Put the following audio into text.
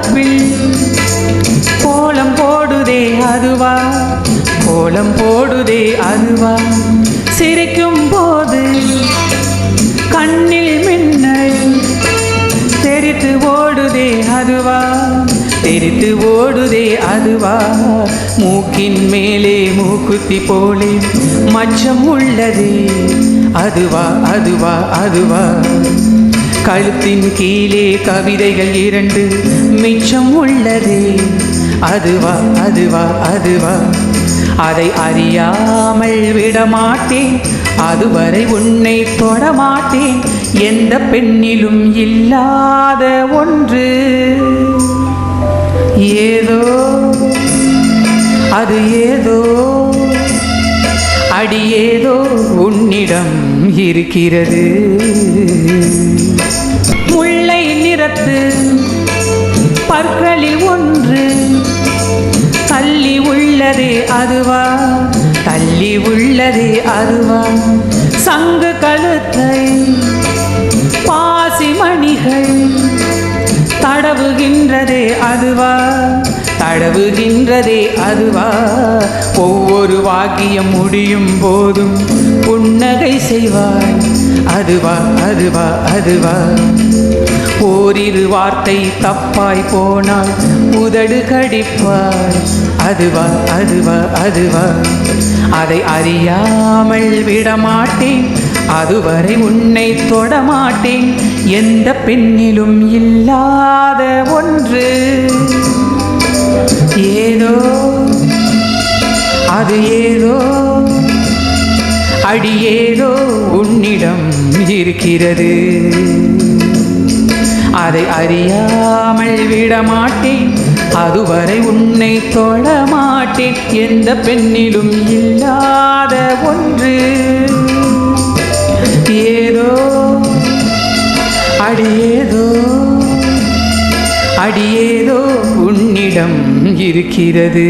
பரப்பில் கோலம் போடுதே அதுவா? கோலம் போடுதே அதுவா? சிரிக்கும் போது கண்ணில் மின்னல் தெரித்து ஓடுதே அதுவா? தெரித்து ஓடுதே அதுவா? மூக்கின் மேலே மூக்குத்தி போலே மச்சம் உள்ளதே அதுவா அதுவா அதுவா? கழுத்தின் கீழே கவிதைகள் இரண்டு மிச்சம் உள்ளதே. அதுவா அதுவா அதுவா. அதை அறியாமல் விடமாட்டேன். அதுவரை உன்னை தொடமாட்டேன். எந்த பெண்ணிலும் இல்லாத ஒன்று. ஏதோ அது ஏதோ. அடி ஏதோ உன்னிடம் இருக்கிறது. முல்லை நிறத்து பற்களில் ஒன்று. தள்ளி உள்ளதே அதுவா? தள்ளி உள்ளதே அதுவா? சங்கு கழுத்தை பாசிமணிகள் தடவுகின்றதே அதுவா? தடவுகின்றதே அதுவா? ஒவ்வொரு வாக்கியம் முடியும் போதும் புன்னகை செய்வாய். அதுவா அதுவா அதுவா. ஓரிரு வார்த்தை தப்பாய் போனால் உதடு கடிப்பாய். அதுவா அதுவா அதுவா. அதை அறியாமல் விடமாட்டேன். அதுவரை உன்னை தொடமாட்டேன். எந்த பெண்ணிலும் இல்லாத ஒன்று. ஏதோ அது ஏதோ. அடியேதோ உன்னிடம் இருக்கிறது. அதை அறியாமல் விடமாட்டேன். அதுவரை உன்னை தொடமாட்டேன் எந்த பெண்ணிலும் இல்லாத ஒன்று. ஏதோ அடியேதோ அடியேதோ உன்னிடம் இருக்கிறது.